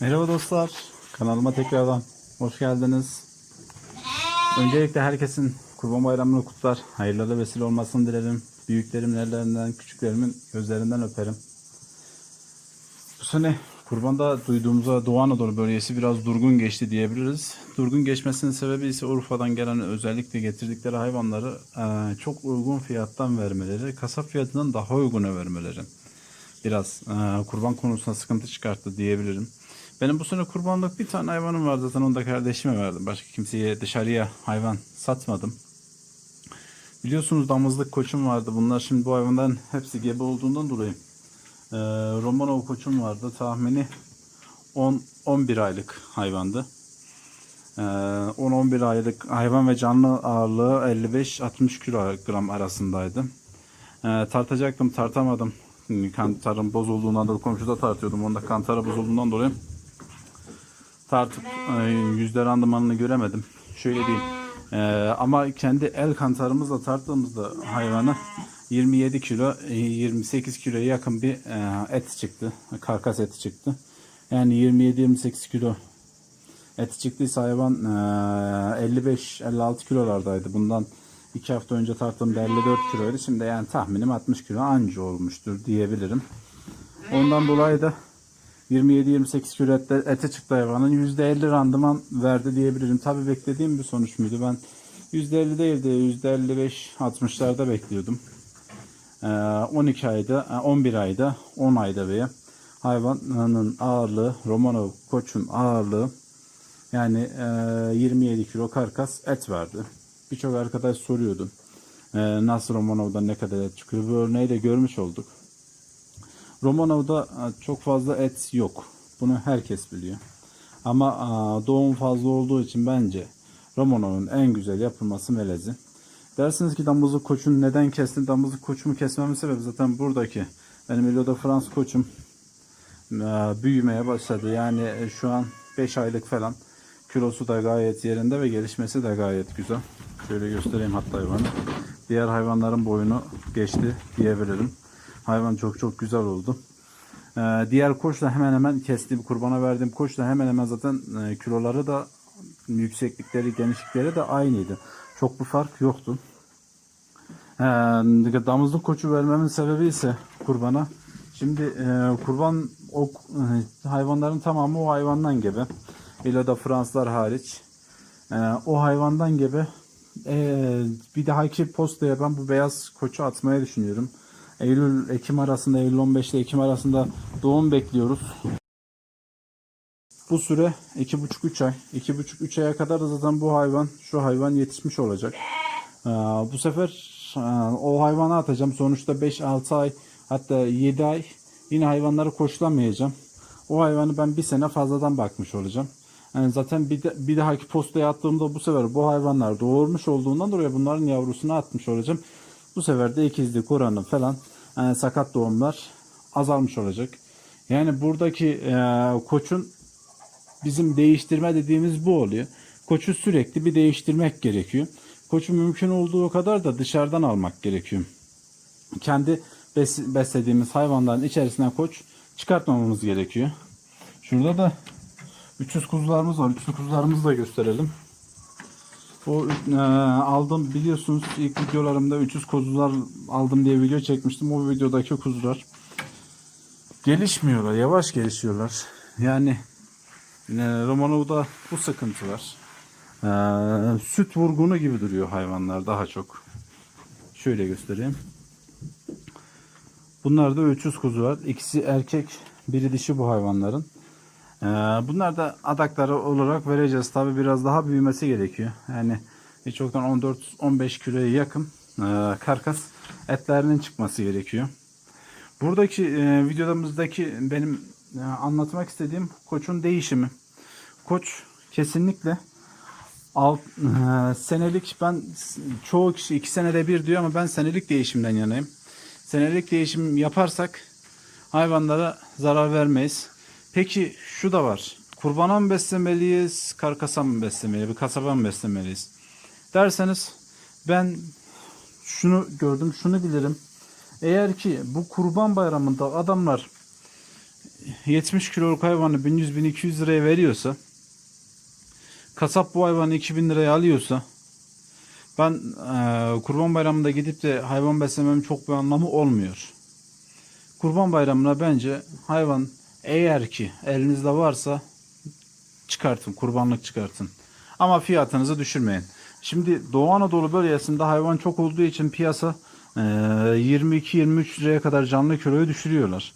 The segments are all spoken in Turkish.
Merhaba dostlar. Kanalıma tekrardan hoş geldiniz. Öncelikle herkesin Kurban Bayramı'nı kutlar. Hayırlı vesile olmasını dilerim. Büyüklerimin ellerinden, küçüklerimin gözlerinden öperim. Bu sene kurbanda duyduğumuza Doğu Anadolu bölgesi biraz durgun geçti diyebiliriz. Durgun geçmesinin sebebi ise Urfa'dan gelen özellikle getirdikleri hayvanları eee, çok uygun fiyattan vermeleri, kasap fiyatından daha uyguna vermeleri biraz eee, kurban konusunda sıkıntı çıkarttı diyebilirim. Benim bu sene kurbanlık bir tane hayvanım var zaten onu da kardeşime verdim. Başka kimseye dışarıya hayvan satmadım. Biliyorsunuz damızlık koçum vardı. Bunlar şimdi bu hayvanların hepsi gebe olduğundan dolayı. Eee Romanov koçum vardı. Tahmini 10 11 aylık hayvandı. Eee 10-11 aylık hayvan ve canlı ağırlığı 55-60 kilogram arasındaydı. Eee tartacaktım tartamadım. Kantarım bozulduğundan dolayı komşuda tartıyordum. Onda kantara bozulduğundan dolayı tartıp e, yüzde randımanını göremedim. Şöyle diyeyim. E, ama kendi el kantarımızla tarttığımızda hayvanı 27 kilo, e, 28 kiloya yakın bir e, et çıktı. Karkas eti çıktı. Yani 27-28 kilo et çıktıysa hayvan e, 55-56 kilolardaydı. Bundan 2 hafta önce tarttığımda 54 kiloydu. Şimdi yani tahminim 60 kilo anca olmuştur diyebilirim. Ondan dolayı da 27-28 kilo ette, ete çıktı hayvanın. %50 randıman verdi diyebilirim. Tabi beklediğim bir sonuç muydu? Ben %50 değil de %55-60'larda bekliyordum. Ee, 12 ayda, e, 11 ayda, 10 ayda veya hayvanın ağırlığı, Romanov koçun ağırlığı yani e, 27 kilo karkas et verdi. Birçok arkadaş soruyordu. E, nasıl Romanov'dan ne kadar et çıkıyor? Bu örneği de görmüş olduk. Romanov'da e, çok fazla et yok. Bunu herkes biliyor. Ama e, doğum fazla olduğu için bence Romanov'un en güzel yapılması melezi. Dersiniz ki damızlık koçun neden kestin? Damızlık koçumu kesmemin sebebi zaten buradaki. Benim Elo de France koçum e, büyümeye başladı. Yani şu an 5 aylık falan. Kilosu da gayet yerinde ve gelişmesi de gayet güzel. Şöyle göstereyim hatta hayvanı. Diğer hayvanların boyunu geçti diyebilirim. Hayvan çok çok güzel oldu. Ee, diğer koçla hemen hemen kestiğim kurbana verdiğim koçla hemen hemen zaten e, kiloları da yükseklikleri genişlikleri de aynıydı. Çok bir fark yoktu. Ee, damızlık koçu vermemin sebebi ise kurbana. Şimdi e, kurban o e, hayvanların tamamı o hayvandan gebe. İlla da Fransızlar hariç. E, o hayvandan gebe. E, bir dahaki postaya ben bu beyaz koçu atmayı düşünüyorum. Eylül Ekim arasında Eylül 15 ile Ekim arasında doğum bekliyoruz. Bu süre 2,5-3 ay. 2,5-3 aya kadar da zaten bu hayvan şu hayvan yetişmiş olacak. Ee, bu sefer e, o hayvanı atacağım. Sonuçta 5-6 ay hatta 7 ay yine hayvanları koşulamayacağım. O hayvanı ben bir sene fazladan bakmış olacağım. Yani zaten bir, de, bir dahaki postaya attığımda bu sefer bu hayvanlar doğurmuş olduğundan dolayı bunların yavrusunu atmış olacağım. Bu sefer de ikizlik oranı falan e, sakat doğumlar azalmış olacak. Yani buradaki e, koçun bizim değiştirme dediğimiz bu oluyor. Koçu sürekli bir değiştirmek gerekiyor. Koçu mümkün olduğu kadar da dışarıdan almak gerekiyor. Kendi bes- beslediğimiz hayvanların içerisinden koç çıkartmamamız gerekiyor. Şurada da 300 kuzularımız var. 300 kuzularımızı da gösterelim. O e, aldım biliyorsunuz ilk videolarımda 300 kuzular aldım diye video çekmiştim. O videodaki kuzular gelişmiyorlar. Yavaş gelişiyorlar. Yani e, Romanov'da bu sıkıntı var. E, süt vurgunu gibi duruyor hayvanlar daha çok. Şöyle göstereyim. Bunlarda 300 kuzu var. İkisi erkek, biri dişi bu hayvanların. Ee, bunlar da adakları olarak vereceğiz. Tabi biraz daha büyümesi gerekiyor. Yani çoktan 14-15 kiloya yakın e, karkas etlerinin çıkması gerekiyor. Buradaki e, videomuzdaki benim e, anlatmak istediğim koçun değişimi. Koç kesinlikle alt, senelik ben çoğu kişi iki senede bir diyor ama ben senelik değişimden yanayım. Senelik değişim yaparsak hayvanlara zarar vermeyiz. Peki şu da var. Kurbana mı beslemeliyiz, karkasa mı beslemeliyiz, bir kasaba mı beslemeliyiz? Derseniz ben şunu gördüm, şunu bilirim. Eğer ki bu kurban bayramında adamlar 70 kiloluk hayvanı 1100-1200 liraya veriyorsa kasap bu hayvanı 2000 liraya alıyorsa ben eee, kurban bayramında gidip de hayvan beslememin çok bir anlamı olmuyor. Kurban bayramına bence hayvan eğer ki elinizde varsa çıkartın, kurbanlık çıkartın. Ama fiyatınızı düşürmeyin. Şimdi Doğu Anadolu bölgesinde hayvan çok olduğu için piyasa eee, 22-23 liraya kadar canlı kiloyu düşürüyorlar.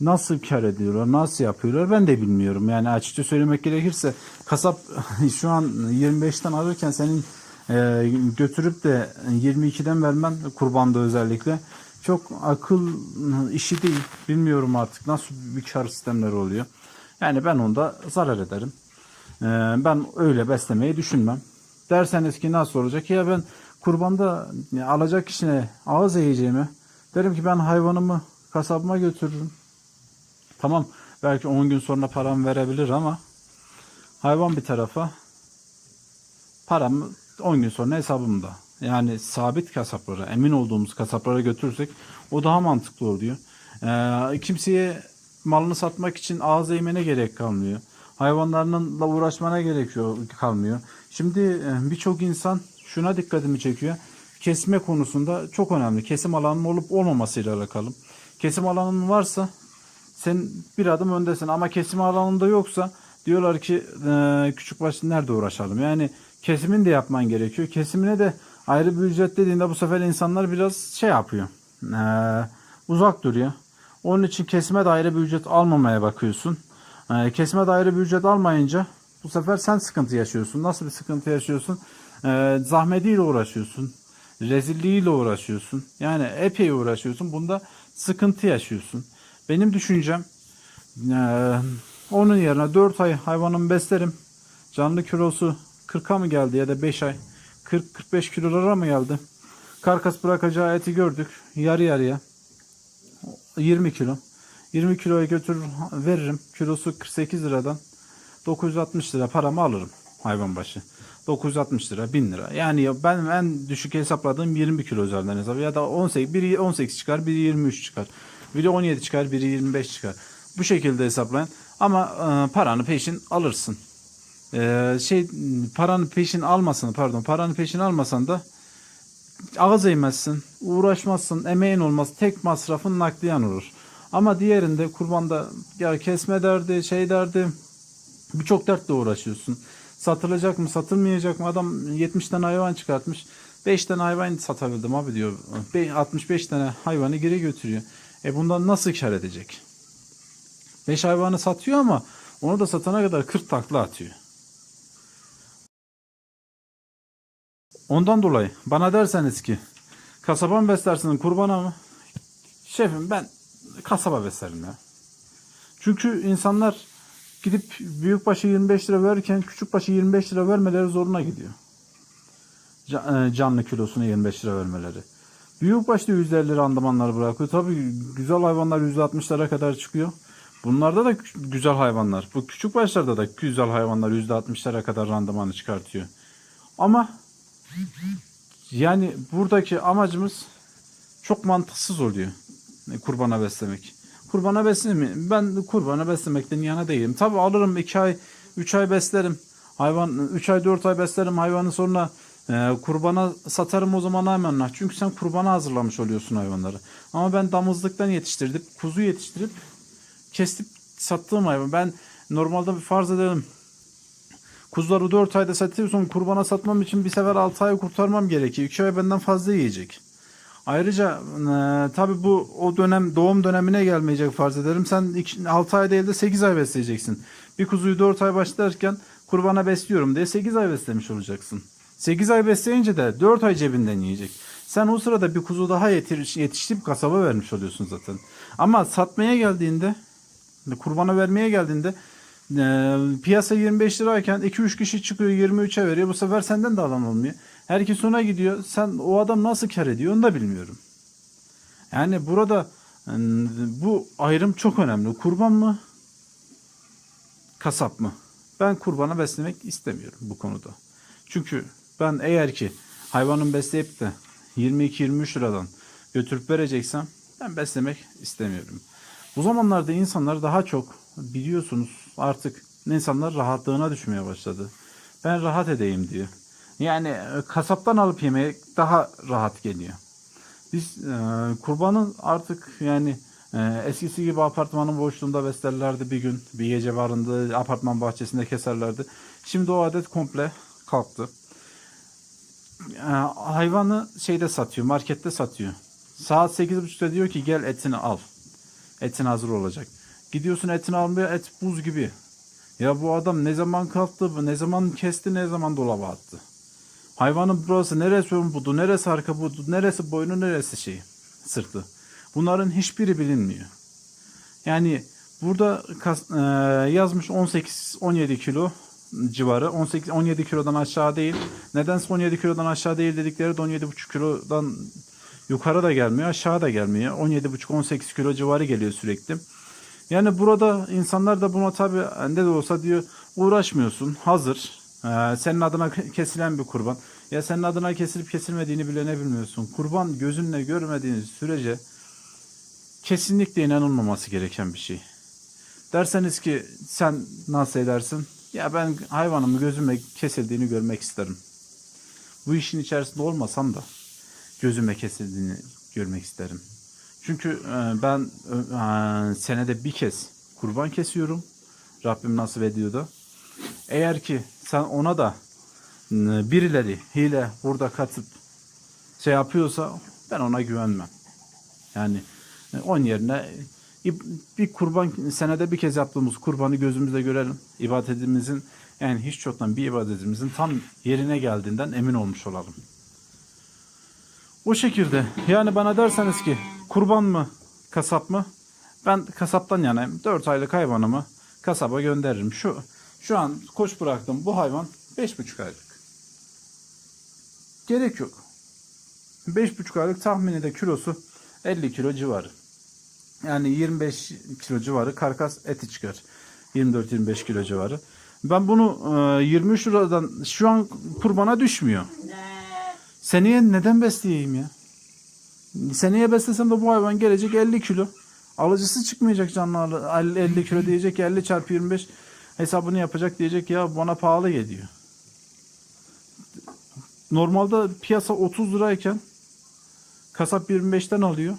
Nasıl kar ediyorlar, nasıl yapıyorlar ben de bilmiyorum. Yani açıkça söylemek gerekirse kasap şu an 25'ten alırken senin eee, götürüp de 22'den vermen kurbanda özellikle çok akıl işi değil. Bilmiyorum artık nasıl bir kar sistemleri oluyor. Yani ben onda zarar ederim. Ee, ben öyle beslemeyi düşünmem. Derseniz ki nasıl olacak? Ya ben kurbanda alacak kişine ağız eğeceğimi derim ki ben hayvanımı kasabıma götürürüm. Tamam belki 10 gün sonra param verebilir ama hayvan bir tarafa param 10 gün sonra hesabımda. Yani sabit kasaplara, emin olduğumuz kasaplara götürürsek o daha mantıklı oluyor. Ee, kimseye malını satmak için ağız eğmene gerek kalmıyor. Hayvanlarınla uğraşmana gerekiyor kalmıyor. Şimdi e, birçok insan şuna dikkatimi çekiyor. Kesme konusunda çok önemli. Kesim alanının olup olmamasıyla alakalı. Kesim alanın varsa sen bir adım öndesin ama kesim alanında yoksa diyorlar ki e, küçük baş nerede uğraşalım? Yani kesimin de yapman gerekiyor. Kesimine de ayrı bir ücret dediğinde bu sefer insanlar biraz şey yapıyor. E, uzak duruyor. Onun için kesime de ayrı bir ücret almamaya bakıyorsun. E, kesime de ayrı bir ücret almayınca bu sefer sen sıkıntı yaşıyorsun. Nasıl bir sıkıntı yaşıyorsun? E, zahmetiyle uğraşıyorsun. Rezilliğiyle uğraşıyorsun. Yani epey uğraşıyorsun. Bunda sıkıntı yaşıyorsun. Benim düşüncem eee, onun yerine 4 ay hayvanımı beslerim. Canlı kilosu 40'a mı geldi ya da 5 ay 40-45 kilolara mı geldi? Karkas bırakacağı eti gördük. Yarı yarıya. 20 kilo. 20 kiloya götürür veririm. Kilosu 48 liradan 960 lira paramı alırım hayvan başı. 960 lira 1000 lira. Yani ya ben en düşük hesapladığım 20 kilo üzerinden hesap ya da 18 biri 18 çıkar, biri 23 çıkar. Biri 17 çıkar, biri 25 çıkar. Bu şekilde hesaplayın. Ama e, paranı peşin alırsın. E, şey paranı peşin almasın pardon paranı peşin almasan da ağız eğmezsin, uğraşmazsın, emeğin olmaz. Tek masrafın nakliyen olur. Ama diğerinde kurbanda ya kesme derdi, şey derdi, birçok dertle uğraşıyorsun. Satılacak mı, satılmayacak mı? Adam 70 tane hayvan çıkartmış. 5 tane hayvan satabildim abi diyor. Be- 65 tane hayvanı geri götürüyor. E bundan nasıl kar edecek? 5 hayvanı satıyor ama onu da satana kadar 40 takla atıyor. Ondan dolayı bana derseniz ki kasaba mı beslersin kurbana mı? Şefim ben kasaba beslerim ya. Çünkü insanlar gidip büyükbaşı 25 lira verirken küçükbaşı 25 lira vermeleri zoruna gidiyor. E, Canlı kilosuna 25 lira vermeleri. Büyükbaşta %50 randımanları bırakıyor. Tabii güzel hayvanlar %60'lara kadar çıkıyor. Bunlarda da güzel hayvanlar. Bu küçük başlarda da güzel hayvanlar %60'lara kadar randımanı çıkartıyor. Ama yani buradaki amacımız çok mantıksız oluyor. Kurbana beslemek. Kurbana beslemek. Ben kurbana beslemekten yana değilim. Tabi alırım 2 ay 3 ay beslerim. Hayvan 3 ay 4 ay beslerim hayvanı sonra e, kurbana satarım o zaman hemen. Çünkü sen kurbana hazırlamış oluyorsun hayvanları. Ama ben damızlıktan yetiştirip kuzu yetiştirip kesip sattığım hayvan. Ben normalde bir farz edelim Kuzuları 4 ayda satıyorsam kurbana satmam için bir sefer 6 ay kurtarmam gerekiyor. 2 ay benden fazla yiyecek. Ayrıca e, tabi bu o dönem doğum dönemine gelmeyecek farz edelim. Sen 6 ay değil de 8 ay besleyeceksin. Bir kuzuyu 4 ay başlarken kurbana besliyorum diye 8 ay beslemiş olacaksın. 8 ay besleyince de 4 ay cebinden yiyecek. Sen o sırada bir kuzu daha yetir, yetiştirip kasaba vermiş oluyorsun zaten. Ama satmaya geldiğinde kurbana vermeye geldiğinde e, piyasa 25 lirayken 2-3 kişi çıkıyor 23'e veriyor. Bu sefer senden de alan olmuyor. Herkes ona gidiyor. Sen o adam nasıl kar ediyor onu da bilmiyorum. Yani burada e, bu ayrım çok önemli. Kurban mı? Kasap mı? Ben kurbana beslemek istemiyorum bu konuda. Çünkü ben eğer ki hayvanın besleyip de 22-23 liradan götürüp vereceksem ben beslemek istemiyorum. Bu zamanlarda insanlar daha çok biliyorsunuz artık insanlar rahatlığına düşmeye başladı. Ben rahat edeyim diyor. Yani e, kasaptan alıp yemek daha rahat geliyor. Biz e, kurbanın artık yani e, eskisi gibi apartmanın boşluğunda beslerlerdi bir gün. Bir gece varındı apartman bahçesinde keserlerdi. Şimdi o adet komple kalktı. E, hayvanı şeyde satıyor, markette satıyor. Saat 8.30'da diyor ki gel etini al. Etin hazır olacak. Gidiyorsun etini almaya et buz gibi. Ya bu adam ne zaman kalktı, ne zaman kesti, ne zaman dolaba attı. Hayvanın burası neresi ön budu, neresi arka budu, neresi boynu, neresi şey, sırtı. Bunların hiçbiri bilinmiyor. Yani burada kas- e, yazmış 18-17 kilo civarı. 18-17 kilodan aşağı değil. Nedense 17 kilodan aşağı değil dedikleri de 17,5 kilodan yukarı da gelmiyor, aşağı da gelmiyor. 17,5-18 kilo civarı geliyor sürekli. Yani burada insanlar da buna tabi ne de olsa diyor uğraşmıyorsun hazır. Ee, senin adına kesilen bir kurban. Ya senin adına kesilip kesilmediğini bile ne bilmiyorsun. Kurban gözünle görmediğiniz sürece kesinlikle inanılmaması gereken bir şey. Derseniz ki sen nasıl edersin? Ya ben hayvanımı gözüme kesildiğini görmek isterim. Bu işin içerisinde olmasam da gözüme kesildiğini görmek isterim. Çünkü e, ben e, senede bir kez kurban kesiyorum. Rabbim nasip ediyor da. Eğer ki sen ona da e, birileri hile burada katıp şey yapıyorsa ben ona güvenmem. Yani e, onun yerine bir kurban senede bir kez yaptığımız kurbanı gözümüzde görelim. İbadetimizin yani hiç çoktan bir ibadetimizin tam yerine geldiğinden emin olmuş olalım. O şekilde. Yani bana derseniz ki kurban mı kasap mı? Ben kasaptan yanayım. 4 aylık hayvanımı kasaba gönderirim. Şu şu an koç bıraktım. Bu hayvan 5,5 aylık. Gerek yok. 5,5 aylık tahmini de kilosu 50 kilo civarı. Yani 25 kilo civarı karkas eti çıkar. 24-25 kilo civarı. Ben bunu e, 23 liradan şu an kurbana düşmüyor. Seneye neden besleyeyim ya? Seneye beslesem de bu hayvan gelecek 50 kilo. Alıcısı çıkmayacak canlı 50 kilo diyecek 50 çarpı 25 hesabını yapacak diyecek ya bana pahalı geliyor. Normalde piyasa 30 lirayken kasap 25'ten alıyor.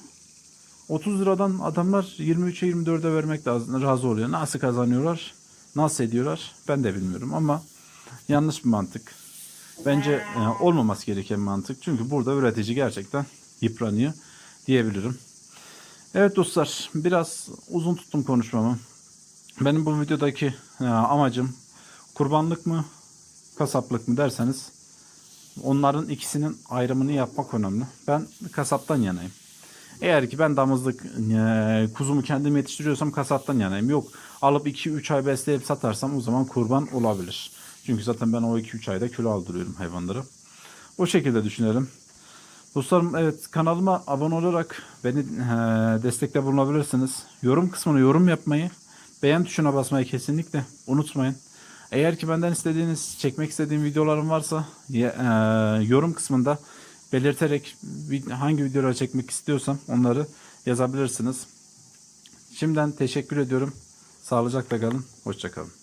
30 liradan adamlar 23'e 24'e vermek lazım, razı oluyor. Nasıl kazanıyorlar? Nasıl ediyorlar? Ben de bilmiyorum ama yanlış bir mantık. Bence e, olmaması gereken mantık. Çünkü burada üretici gerçekten yıpranıyor diyebilirim. Evet dostlar biraz uzun tuttum konuşmamı. Benim bu videodaki e, amacım kurbanlık mı kasaplık mı derseniz onların ikisinin ayrımını yapmak önemli. Ben kasaptan yanayım. Eğer ki ben damızlık e, kuzumu kendim yetiştiriyorsam kasaptan yanayım. Yok alıp 2-3 ay besleyip satarsam o zaman kurban olabilir. Çünkü zaten ben o 2-3 ayda kilo aldırıyorum hayvanları. O şekilde düşünelim. Dostlarım evet kanalıma abone olarak beni e, destekte bulunabilirsiniz. Yorum kısmına yorum yapmayı, beğen tuşuna basmayı kesinlikle unutmayın. Eğer ki benden istediğiniz, çekmek istediğim videolarım varsa e, yorum kısmında belirterek hangi videoları çekmek istiyorsam onları yazabilirsiniz. Şimdiden teşekkür ediyorum. Sağlıcakla kalın. Hoşçakalın.